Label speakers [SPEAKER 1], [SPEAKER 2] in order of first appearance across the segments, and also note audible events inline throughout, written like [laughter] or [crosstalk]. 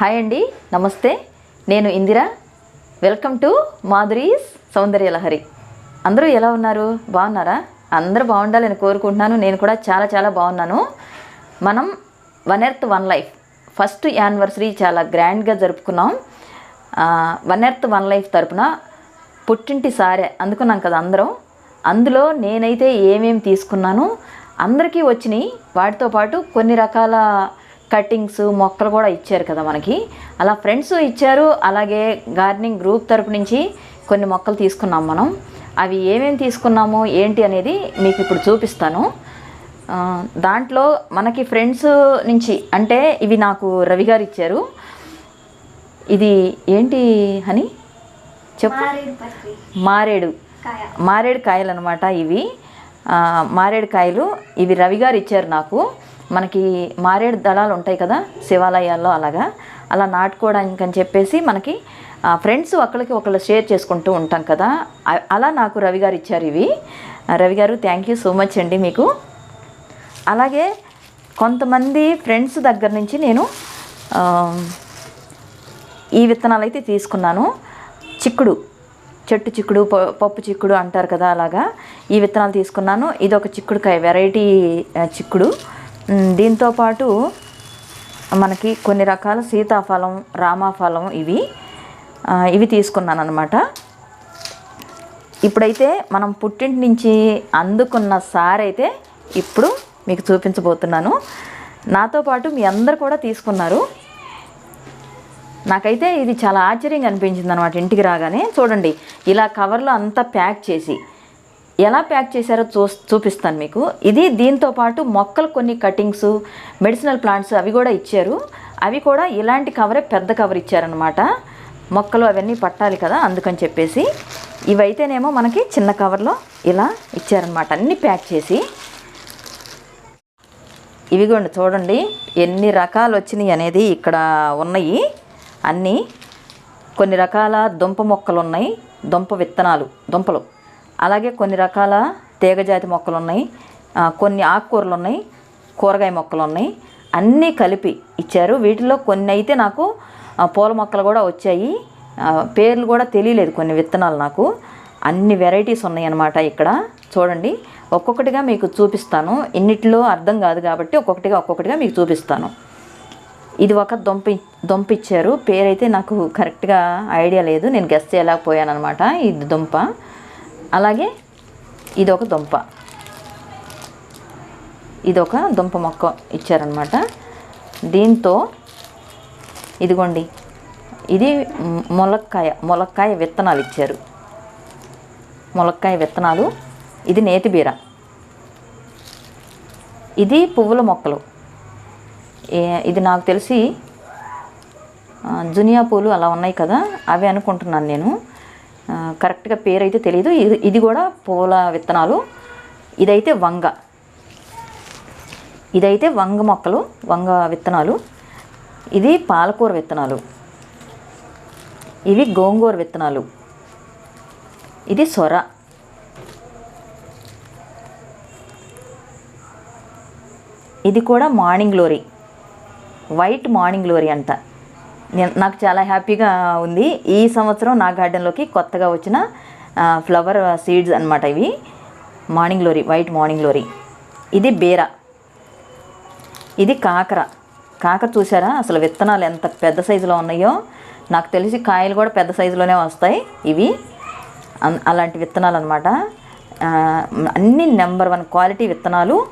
[SPEAKER 1] Hi అండి నమస్తే. నేను Indira. Welcome to Madhuri's Soundarya Lahari. అందరూ ఎలా ఉన్నారు? బాగున్నారా? అందరూ బాగుండాలని కోరుకుంటున్నాను. నేను కూడా చాలా చాలా బాగున్నాను. మనం one earth one life. First anniversary చాలా గ్రాండ్గా జరుపుకున్నాం. వన్ ఎర్త్ వన్ లైఫ్ తరపున పుట్టింటి సారే అందుకున్నాం కదా అందరం. అందులో నేనైతే ఏమేమి తీసుకున్నాను? అందరికీ వచ్చినాయి. వాటితో పాటు కొన్ని రకాల కటింగ్స్ మొక్కలు కూడా ఇచ్చారు కదా మనకి. అలా ఫ్రెండ్స్ ఇచ్చారు అలాగే గార్డెనింగ్ గ్రూప్ తరపు నుంచి కొన్ని మొక్కలు తీసుకున్నాం మనం. అవి ఏమేమి తీసుకున్నాము ఏంటి అనేది మీకు ఇప్పుడు చూపిస్తాను. దాంట్లో మనకి ఫ్రెండ్స్ నుంచి అంటే ఇవి నాకు రవి గారు ఇచ్చారు. ఇది ఏంటి హని? చెప్పు.
[SPEAKER 2] మారేడు
[SPEAKER 1] మారేడు
[SPEAKER 2] కాయ
[SPEAKER 1] మారేడు కాయలు అనమాట ఇవి. మారేడు కాయలు ఇవి రవి గారు ఇచ్చారు నాకు. మనకి మారేడు దళాలు ఉంటాయి కదా శివాలయాల్లో అలాగా. అలా నాటుకోవడానికి అని చెప్పేసి మనకి ఫ్రెండ్స్ ఒకరికి ఒకళ్ళు షేర్ చేసుకుంటూ ఉంటాం కదా. అలా నాకు రవి గారు ఇచ్చారు ఇవి. రవి గారు థ్యాంక్ యూ సో మచ్ అండి మీకు. అలాగే కొంతమంది ఫ్రెండ్స్ దగ్గర నుంచి నేను ఈ విత్తనాలు అయితే తీసుకున్నాను. చిక్కుడు చెట్టు చిక్కుడు పప్పు చిక్కుడు అంటారు కదా అలాగా. ఈ విత్తనాలు తీసుకున్నాను. ఇది ఒక చిక్కుడుకాయ వెరైటీ చిక్కుడు. దీంతోపాటు దీంతో పాటు మనకి కొన్ని రకాల సీతాఫలం రామాఫలం ఇవి ఇవి తీసుకున్నాను అనమాట ఇప్పుడైతే మనం పుట్టింటి నుంచి అందుకున్న సార్ అయితే ఇప్పుడు మీకు చూపించబోతున్నాను. నాతో పాటు మీ అందరు కూడా తీసుకున్నారు. నాకైతే ఇది చాలా ఆశ్చర్యంగా అనిపించింది అనమాట ఇంటికి రాగానే. చూడండి ఇలా కవర్లో అంతా ప్యాక్ చేసి ఎలా ప్యాక్ చేశారో చూ చూపిస్తాను మీకు. ఇది దీంతో పాటు మొక్కలు కొన్ని కటింగ్స్ మెడిసినల్ ప్లాంట్స్ అవి కూడా ఇచ్చారు. అవి కూడా ఇలాంటి కవరే పెద్ద కవర్ ఇచ్చారనమాట మొక్కలు అవన్నీ పట్టాలి కదా అందుకని చెప్పేసి. ఇవైతేనేమో మనకి చిన్న కవర్లో ఇలా ఇచ్చారనమాట అన్నీ ప్యాక్ చేసి. ఇవిగోండి చూడండి. ఎన్ని రకాలు వచ్చినాయి అనేది ఇక్కడ ఉన్నాయి. అన్నీ కొన్ని రకాల దుంప మొక్కలు ఉన్నాయి దుంప విత్తనాలు దుంపలు. అలాగే కొన్ని రకాల తీగజాతి మొక్కలు ఉన్నాయి కొన్ని ఆకుకూరలు ఉన్నాయి కూరగాయ మొక్కలు ఉన్నాయి అన్నీ కలిపి ఇచ్చారు. వీటిలో కొన్ని అయితే నాకు పూల మొక్కలు కూడా వచ్చాయి. పేర్లు కూడా తెలియలేదు కొన్ని విత్తనాలు నాకు. అన్ని వెరైటీస్ ఉన్నాయన్నమాట ఇక్కడ. చూడండి ఒక్కొక్కటిగా మీకు చూపిస్తాను. ఇన్నిటిలో అర్థం కాదు కాబట్టి ఒక్కొక్కటిగా ఒక్కొక్కటిగా మీకు చూపిస్తాను. ఇది ఒక దొంపి దొంపిచ్చారు. పేరైతే నాకు కరెక్ట్గా ఐడియా లేదు. నేను గెస్ట్ చేయలేకపోయాను అనమాట ఇది దుంప. అలాగే ఇది ఒక దుంప. ఇది ఒక దుంప మొక్క ఇచ్చారనమాట దీంతో ఇదిగోండి ఇది ములక్కాయ ములక్కాయ విత్తనాలు ఇచ్చారు. ములక్కాయ విత్తనాలు ఇది నేతి బీర. ఇది పువ్వుల మొక్కలు. ఏ- ఇది నాకు తెలిసి జునియా పూలు అలా ఉన్నాయి కదా అవి అనుకుంటున్నాను నేను. కరెక్ట్గా పేరు అయితే తెలియదు ఇది ఇది కూడా పూల విత్తనాలు. ఇదైతే వంగ. ఇదైతే వంగ మొక్కలు వంగ విత్తనాలు. ఇది పాలకూర విత్తనాలు. ఇవి గోంగూర విత్తనాలు. ఇది సొర. ఇది కూడా morning glory. White morning glory అంట. నేను నాకు చాలా హ్యాపీగా ఉంది. ఈ సంవత్సరం నా గార్డెన్లోకి కొత్తగా వచ్చిన ఫ్లవర్ సీడ్స్ అన్నమాట ఇవి. Morning glory white morning glory. ఇది బీర. ఇది కాకర. కాకర చూసారా అసలు విత్తనాలు ఎంత పెద్ద సైజులో ఉన్నాయో. నాకు తెలిసి కాయలు కూడా పెద్ద సైజులోనే వస్తాయి ఇవి. అన్- అలాంటి విత్తనాలు అనమాట అన్ని నెంబర్ వన్ క్వాలిటీ విత్తనాలు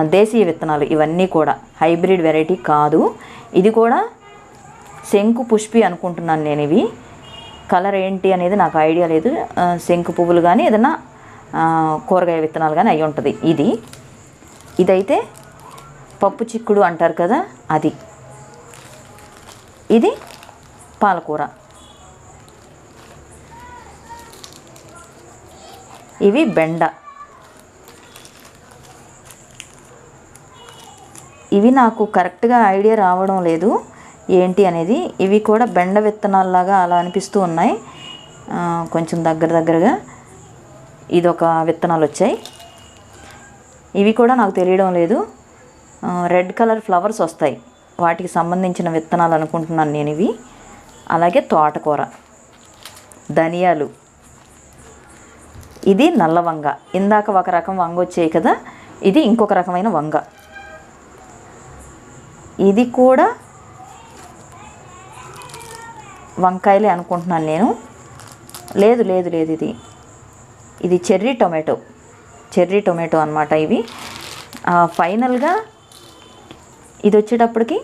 [SPEAKER 1] దేశీయ విత్తనాలు ఇవన్నీ కూడా. హైబ్రిడ్ వెరైటీ కాదు. ఇది కూడా శంకు పుష్పి అనుకుంటున్నాను నేను ఇవి. కలర్ ఏంటి అనేది నాకు ఐడియా లేదు. శంకు పువ్వులు కానీ ఏదైనా కూరగాయ విత్తనాలు కానీ అయి ఉంటుంది. ఇది. ఇదైతే పప్పు చిక్కుడు అంటారు కదా అది. ఇది పాలకూర. ఇవి బెండ. ఇవి నాకు కరెక్ట్గా ఐడియా రావడం లేదు. ఏంటి అనేది ఇవి కూడా బెండ విత్తనాల్లాగా అలా అనిపిస్తూ ఉన్నాయి. కొంచెం దగ్గర దగ్గరగా ఇదొక విత్తనాలు వచ్చాయి ఇవి కూడా నాకు తెలియడం లేదు. రెడ్ కలర్ ఫ్లవర్స్ వస్తాయి. వాటికి సంబంధించిన విత్తనాలు అనుకుంటున్నాను నేను ఇవి. అలాగే తోటకూర ధనియాలు. ఇది నల్ల వంగ. ఇందాక ఒక రకం వంగ వచ్చాయి కదా ఇది ఇంకొక రకమైన వంగ. ఇది కూడా వంకాయలే అనుకుంటున్నాను నేను. లేదు లేదు లేదు ఇది. ఇది చెర్రీ టొమాటో. చెర్రీ టొమాటో అనమాట ఇవి. ఫైనల్గా ఇది వచ్చేటప్పటికి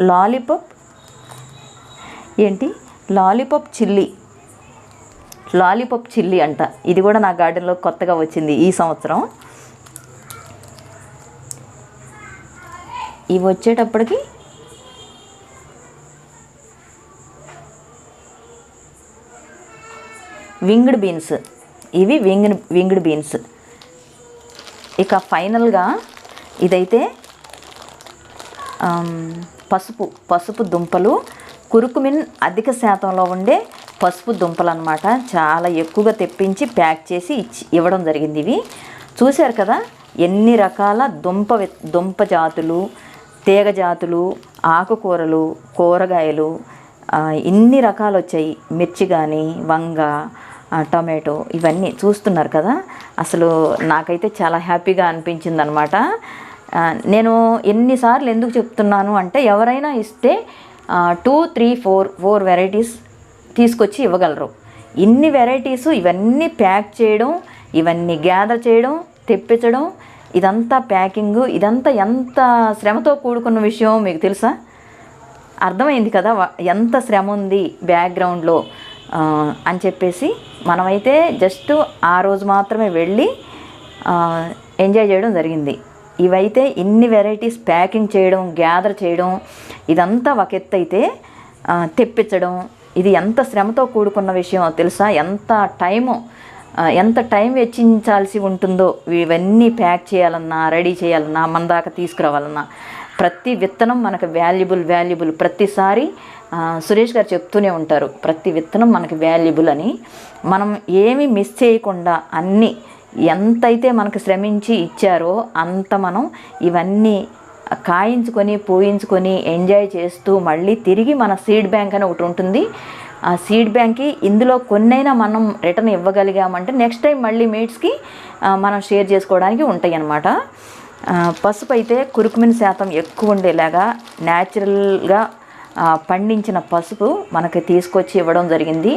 [SPEAKER 1] లాలీపాప్. ఏంటి? Lollipop chilli. లాలీపాప్ చిల్లీ అంట. ఇది కూడా నా గార్డెన్లో కొత్తగా వచ్చింది ఈ సంవత్సరం. ఇవి వచ్చేటప్పటికి వింగ్డ్ బీన్స్ ఇవి వింగ్ వింగ్డ్ బీన్స్ ఇక ఫైనల్గా ఇదైతే పసుపు పసుపు దుంపలు. కురుకుమిన్ అధిక శాతంలో ఉండే పసుపు దుంపలు అనమాట చాలా ఎక్కువగా తెప్పించి ప్యాక్ చేసి ఇచ్చి ఇవ్వడం జరిగింది ఇవి. చూశారు కదా ఎన్ని రకాల దుంప దుంప జాతులు తీగ జాతులు ఆకుకూరలు కూరగాయలు ఇన్ని రకాలు వచ్చాయి మిర్చి కానీ వంగ టమాటో టొమాటో ఇవన్నీ చూస్తున్నారు కదా. అసలు నాకైతే చాలా హ్యాపీగా అనిపించింది అనమాట నేను ఎన్నిసార్లు ఎందుకు చెప్తున్నాను అంటే ఎవరైనా ఇస్తే two three four four varieties తీసుకొచ్చి ఇవ్వగలరు. ఇన్ని వెరైటీస్ ఇవన్నీ ప్యాక్ చేయడం ఇవన్నీ గ్యాదర్ చేయడం తెప్పించడం ఇదంతా ప్యాకింగ్ ఇదంతా ఎంత శ్రమతో కూడుకున్న విషయం మీకు తెలుసా? అర్థమైంది కదా ఎంత శ్రమ ఉంది బ్యాక్గ్రౌండ్లో. అని చెప్పేసి మనమైతే జస్ట్ ఆ రోజు మాత్రమే వెళ్ళి ఎంజాయ్ చేయడం జరిగింది. ఇవైతే ఇన్ని వెరైటీస్ ప్యాకింగ్ చేయడం గ్యాదర్ చేయడం ఇదంతా ఒక ఎత్తు అయితే తెప్పించడం ఇది ఎంత శ్రమతో కూడుకున్న విషయం తెలుసా? ఎంత టైము ఎంత టైం వెచ్చించాల్సి ఉంటుందో ఇవన్నీ ప్యాక్ చేయాలన్నా రెడీ చేయాలన్నా మన దాకా తీసుకురావాలన్నా ప్రతి విత్తనం మనకు వాల్యుబుల్ వాల్యుబుల్ ప్రతిసారి సురేష్ గారు చెప్తూనే ఉంటారు ప్రతి విత్తనం మనకి వాల్యుబుల్ అని. మనం ఏమి మిస్ చేయకుండా అన్నీ ఎంతైతే మనకు శ్రమించి ఇచ్చారో అంత మనం ఇవన్నీ కాయించుకొని పోయించుకొని ఎంజాయ్ చేస్తూ మళ్ళీ తిరిగి మన సీడ్ బ్యాంక్ అని ఒకటి ఉంటుంది. ఆ సీడ్ బ్యాంక్కి ఇందులో కొన్నైనా మనం రిటర్న్ ఇవ్వగలిగామంటే నెక్స్ట్ టైం మళ్ళీ మీట్స్కి మనం షేర్ చేసుకోవడానికి ఉంటాయి అన్నమాట పసుపు అయితే కురుకుమిన శాతం ఎక్కువ ఉండేలాగా న్యాచురల్గా పండించిన పసుపు మనకి తీసుకొచ్చి ఇవ్వడం జరిగింది.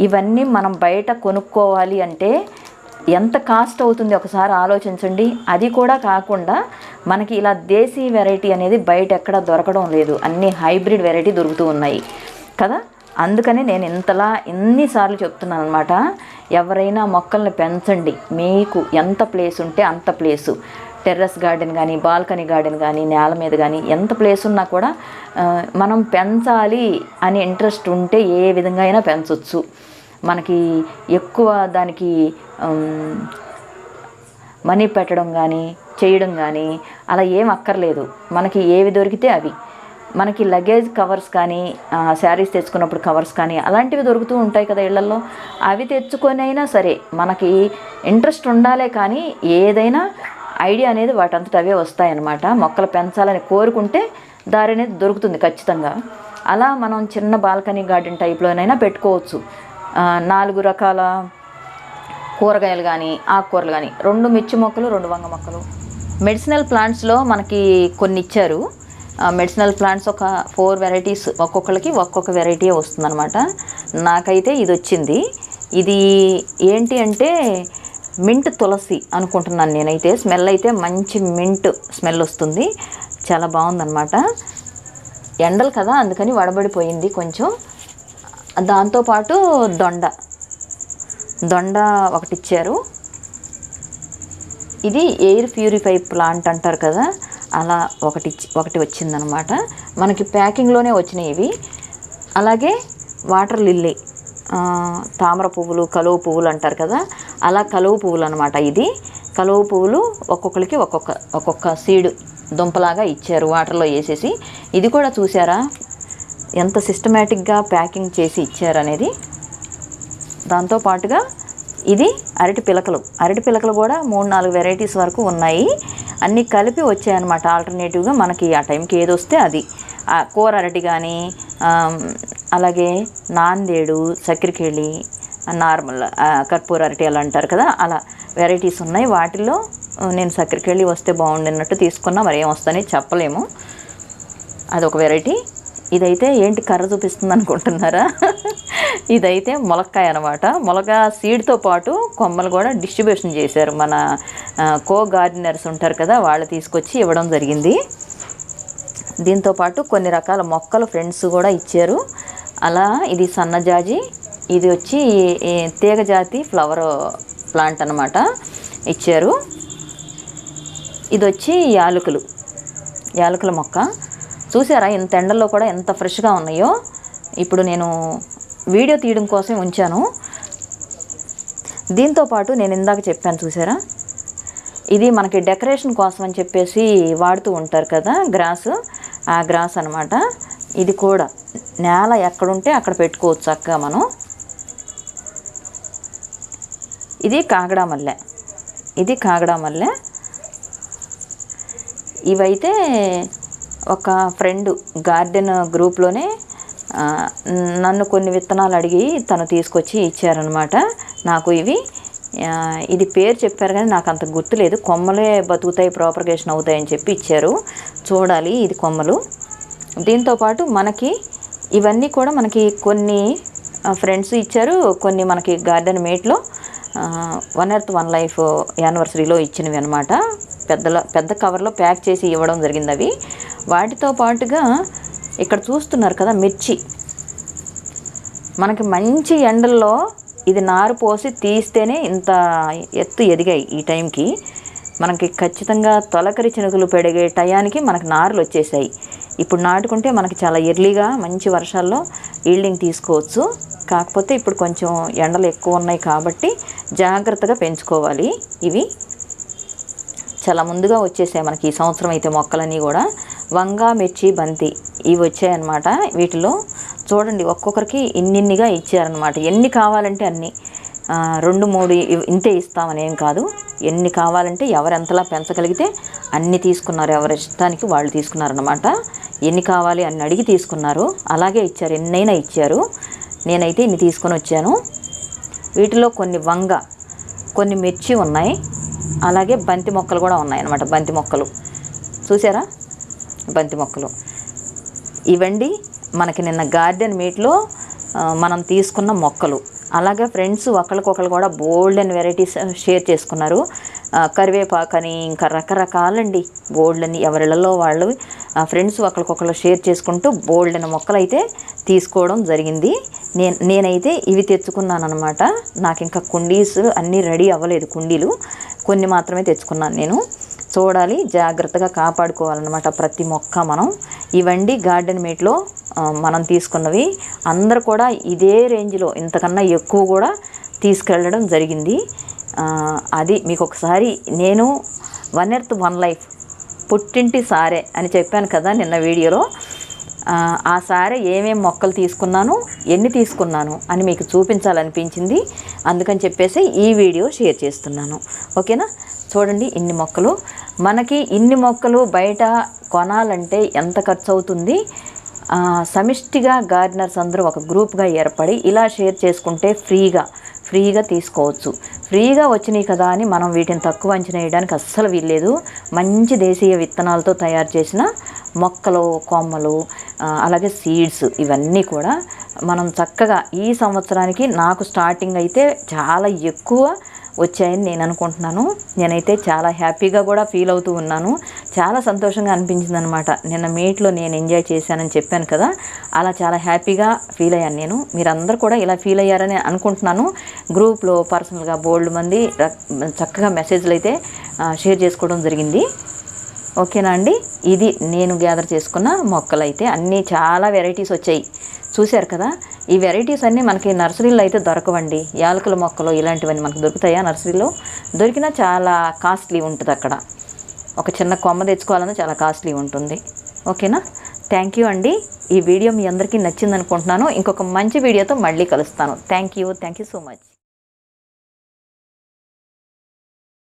[SPEAKER 1] ఇవన్నీ మనం బయట కొనుక్కోవాలి అంటే ఎంత కాస్ట్ అవుతుంది ఒకసారి ఆలోచించండి. అది కూడా కాకుండా మనకి ఇలా దేశీ వెరైటీ అనేది బయట ఎక్కడ దొరకడం లేదు. అన్ని హైబ్రిడ్ వెరైటీ దొరుకుతూ ఉన్నాయి. కదా? అందుకని నేను ఇంతలా ఎన్నిసార్లు చెప్తున్నాను అనమాట ఎవరైనా మొక్కల్ని పెంచండి. మీకు ఎంత ప్లేస్ ఉంటే అంత ప్లేసు. టెర్రస్ గార్డెన్ కానీ బాల్కనీ గార్డెన్ కానీ నేల మీద కానీ ఎంత ప్లేస్ ఉన్నా కూడా మనం పెంచాలి అని ఇంట్రెస్ట్ ఉంటే ఏ విధంగా అయినా పెంచవచ్చు మనకి ఎక్కువ దానికి మనీ పెట్టడం కానీ చేయడం కానీ అలా ఏం అక్కర్లేదు. మనకి ఏవి దొరికితే అవి. మనకి లగేజ్ కవర్స్ కానీ శారీస్ తెచ్చుకున్నప్పుడు కవర్స్ కానీ అలాంటివి దొరుకుతూ ఉంటాయి కదా ఇళ్ళలో అవి తెచ్చుకొని అయినా సరే మనకి ఇంట్రెస్ట్ ఉండాలే కానీ ఏదైనా ఐడియా అనేది వాటంతట అవే వస్తాయన్నమాట. మొక్కలు పెంచాలని కోరుకుంటే దారి అనేది దొరుకుతుంది ఖచ్చితంగా. అలా మనం చిన్న బాల్కనీ గార్డెన్ టైప్లోనైనా పెట్టుకోవచ్చు. నాలుగు రకాల కూరగాయలు కానీ ఆకుకూరలు కానీ రెండు మిర్చి మొక్కలు రెండు వంగ మొక్కలు. మెడిసినల్ ప్లాంట్స్లో మనకి కొన్ని ఇచ్చారు మెడిసినల్ ప్లాంట్స్ ఒక ఫోర్ వెరైటీస్ ఒక్కొక్కరికి ఒక్కొక్క వెరైటీ వస్తుందన్నమాట. నాకైతే ఇది వచ్చింది. ఇది ఏంటి అంటే మింట్ తులసి అనుకుంటున్నాను నేనైతే. స్మెల్ అయితే మంచి మింట్ స్మెల్ వస్తుంది. చాలా బాగుందన్నమాట. ఎండలు కదా అందుకని వడబడిపోయింది కొంచెం. దాంతోపాటు దొండ. దొండ ఒకటి ఇచ్చారు. ఇది ఎయిర్ ప్యూరిఫై ప్లాంట్ అంటారు కదా. అలా ఒకటి ఒకటి వచ్చిందనమాట. మనకి ప్యాకింగ్లోనే వచ్చినాయి ఇవి. అలాగే వాటర్ లిల్లీ తామర పువ్వులు కలువ పువ్వులు అంటారు కదా? అలా కలువ పువ్వులు అనమాట ఇది. కలువ పువ్వులు ఒక్కొక్కరికి ఒక్కొక్క ఒక్కొక్క సీడు దుంపలాగా ఇచ్చారు వాటర్లో వేసేసి. ఇది కూడా చూసారా? ఎంత సిస్టమేటిక్గా ప్యాకింగ్ చేసి ఇచ్చారనేది దాంతోపాటుగా దాంతో పాటుగా ఇది అరటి పిలకలు. అరటి పిలకలు కూడా మూడు నాలుగు వెరైటీస్ వరకు ఉన్నాయి. అన్నీ కలిపి వచ్చాయన్నమాట. ఆల్టర్నేటివ్గా మనకి ఆ టైంకి ఏది వస్తే అది. కూర అరటి కానీ అలాగే నాందేడు చక్కెరకేళి నార్మల్ కర్పూర అరటి అలా అంటారు కదా అలా వెరైటీస్ ఉన్నాయి. వాటిల్లో నేను చక్కెరకేళి వస్తే బాగుండినట్టు తీసుకున్నా మరి ఏం వస్తాయని చెప్పలేము. అదొక వెరైటీ ఇదైతే ఏంటి కర్ర చూపిస్తుంది అనుకుంటున్నారా [laughs] ఇదైతే మొలక్కాయ అనమాట మొలక సీడ్తో పాటు కొమ్మలు కూడా డిస్ట్రిబ్యూషన్ చేశారు. మన కో గార్డెనర్స్ ఉంటారు కదా వాళ్ళు తీసుకొచ్చి ఇవ్వడం జరిగింది. దీంతో పాటు కొన్ని రకాల మొక్కలు ఫ్రెండ్స్ కూడా ఇచ్చారు. అలా ఇది సన్నజాజి ఇది వచ్చి తీగజాతి ఫ్లవర్ ప్లాంట్ అనమాట ఇచ్చారు. ఇది వచ్చి యాలకులు యాలకుల మొక్క. చూసారా ఇంత ఎండల్లో కూడా ఎంత ఫ్రెష్గా ఉన్నాయో. ఇప్పుడు నేను వీడియో తీయడం కోసం ఉంచాను. దీంతో పాటు నేను ఇందాక చెప్పాను చూసారా? ఇది మనకి డెకరేషన్ కోసం అని చెప్పేసి వాడుతూ ఉంటారు కదా గ్రాస్. ఆ గ్రాస్ అనమాట ఇది కూడా నేల ఎక్కడుంటే అక్కడ పెట్టుకోవచ్చు చక్కగా మనం. ఇది కాగడా మల్లె. ఇది కాగడా మల్లె. ఇవైతే ఒక ఫ్రెండ్ గార్డెన్ గ్రూప్లోనే నన్ను కొన్ని విత్తనాలు అడిగి తను తీసుకొచ్చి ఇచ్చారనమాట నాకు ఇవి ఇది పేరు చెప్పారు కానీ నాకు అంత గుర్తులేదు. కొమ్మలే బతుకుతాయి ప్రాపర్గేషన్ అవుతాయని చెప్పి ఇచ్చారు. చూడాలి ఇది కొమ్మలు. దీంతోపాటు మనకి ఇవన్నీ కూడా మనకి కొన్ని ఫ్రెండ్స్ ఇచ్చారు. కొన్ని మనకి గార్డెన్ మేట్లో వన్ ఎర్త్ వన్ లైఫ్ యానివర్సరీలో ఇచ్చినవి అనమాట పెద్దల పెద్ద కవర్లో ప్యాక్ చేసి ఇవ్వడం జరిగింది అవి. వాటితో పాటుగా ఇక్కడ చూస్తున్నారు కదా మిర్చి. మనకి మంచి ఎండల్లో ఇది నారు పోసి తీస్తేనే ఇంత ఎత్తు ఎదిగాయి ఈ టైంకి. మనకి ఖచ్చితంగా తొలకరి చినుకులు పెడిగే టయానికి మనకి నారులు వచ్చేసాయి. ఇప్పుడు నాటుకుంటే మనకి చాలా ఎర్లీగా మంచి వర్షాల్లో ఈల్డింగ్ తీసుకోవచ్చు. కాకపోతే ఇప్పుడు కొంచెం ఎండలు ఎక్కువ ఉన్నాయి కాబట్టి జాగ్రత్తగా పెంచుకోవాలి. ఇవి చాలా ముందుగా వచ్చేసాయి మనకి ఈ సంవత్సరం అయితే మొక్కలన్నీ కూడా. వంగ మిర్చి బంతి ఇవి వచ్చాయన్నమాట. వీటిలో చూడండి ఒక్కొక్కరికి ఇన్నిన్నిగా ఇచ్చారనమాట ఎన్ని కావాలంటే అన్ని. రెండు మూడు ఇంతే ఇస్తామని ఏం కాదు. ఎన్ని కావాలంటే ఎవరు ఎంతలా పెంచగలిగితే అన్ని తీసుకున్నారు. ఎవరి ఇష్టానికి వాళ్ళు తీసుకున్నారనమాట ఎన్ని కావాలి అని అడిగి తీసుకున్నారు. అలాగే ఇచ్చారు. ఎన్నైనా ఇచ్చారు. నేనైతే ఇన్ని తీసుకొని వచ్చాను. వీటిలో కొన్ని వంగ కొన్ని మిర్చి ఉన్నాయి. అలాగే బంతి మొక్కలు కూడా ఉన్నాయి అన్నమాట బంతి మొక్కలు. చూసారా? బంతి మొక్కలు. ఇవండి మనకి నిన్న గార్డెన్ మీట్లో మనం తీసుకున్న మొక్కలు. అలాగే ఫ్రెండ్స్ ఒకరికొకరు కూడా బోల్డ్ అండ్ వెరైటీస్ షేర్ చేసుకున్నారు. కరివేపాకని కరివేపాకు అని ఇంకా రకరకాలండి బోల్డ్ అని ఎవరిళ్ళలో వాళ్ళు ఫ్రెండ్స్ ఒకరికొకరు షేర్ చేసుకుంటూ బోల్డ్ అనే మొక్కలు అయితే తీసుకోవడం జరిగింది. నేను నేనైతే ఇవి తెచ్చుకున్నాను అనమాట నాకు ఇంకా కుండీస్ అన్నీ రెడీ అవ్వలేదు కుండీలు. కొన్ని మాత్రమే తెచ్చుకున్నాను నేను. చూడాలి జాగ్రత్తగా కాపాడుకోవాలన్నమాట ప్రతి మొక్క మనం. ఇవండి గార్డెన్ మీట్లో మనం తీసుకున్నవి అందరు కూడా ఇదే రేంజ్లో ఇంతకన్నా ఎక్కువ కూడా తీసుకెళ్ళడం జరిగింది. అది మీకు ఒకసారి నేను వన్ ఎర్త్ వన్ లైఫ్ పుట్టింటి సారే అని చెప్పాను కదా నిన్న వీడియోలో. ఆ, సారే ఏమేమి మొక్కలు తీసుకున్నాను ఎన్ని తీసుకున్నాను అని మీకు చూపించాలనిపించింది. అందుకని చెప్పేసి ఈ వీడియో షేర్ చేస్తున్నాను. ఓకేనా? చూడండి ఇన్ని మొక్కలు. మనకి ఇన్ని మొక్కలు బయట కొనాలంటే ఎంత ఖర్చు అవుతుంది సమిష్టిగా గార్డెనర్స్ అందరూ ఒక గ్రూప్గా ఏర్పడి ఇలా షేర్ చేసుకుంటే ఫ్రీగా ఫ్రీగా తీసుకోవచ్చు. ఫ్రీగా వచ్చినాయి కదా అని మనం వీటిని తక్కువ అంచనా వేయడానికి అస్సలు వీల్లేదు. మంచి దేశీయ విత్తనాలతో తయారు చేసిన మొక్కలు కొమ్మలు అలాగే సీడ్స్ ఇవన్నీ కూడా మనం చక్కగా ఈ సంవత్సరానికి నాకు స్టార్టింగ్ అయితే చాలా ఎక్కువ వచ్చాయని నేను అనుకుంటున్నాను. నేనైతే చాలా హ్యాపీగా కూడా ఫీల్ అవుతూ ఉన్నాను. చాలా సంతోషంగా అనిపించింది అనమాట నిన్న మీట్లో నేను ఎంజాయ్ చేశానని చెప్పాను కదా అలా చాలా హ్యాపీగా ఫీల్ అయ్యాను నేను. మీరందరూ కూడా ఇలా ఫీల్ అయ్యారని అనుకుంటున్నాను. గ్రూప్లో పర్సనల్గా బోల్డ్ మంది రక్- చక్కగా మెసేజ్లు అయితే షేర్ చేసుకోవడం జరిగింది. ఓకేనా అండి? ఇది నేను గ్యాదర్ చేసుకున్న మొక్కలు అయితే అన్నీ చాలా వెరైటీస్ వచ్చాయి. చూశారు కదా? ఈ వెరైటీస్ అన్నీ మనకి నర్సరీలో అయితే దొరకవండి. యాలకుల మొక్కలు ఇలాంటివన్నీ మనకు దొరుకుతాయా నర్సరీలో? దొరికినా చాలా కాస్ట్లీ ఉంటుంది అక్కడ. ఒక చిన్న కొమ్మ తెచ్చుకోవాలన్నా చాలా కాస్ట్లీ ఉంటుంది. ఓకేనా? థ్యాంక్ యూ అండి. ఈ వీడియో మీ అందరికీ నచ్చింది అనుకుంటున్నాను ఇంకొక మంచి వీడియోతో మళ్ళీ కలుస్తాను. Thank you thank you so much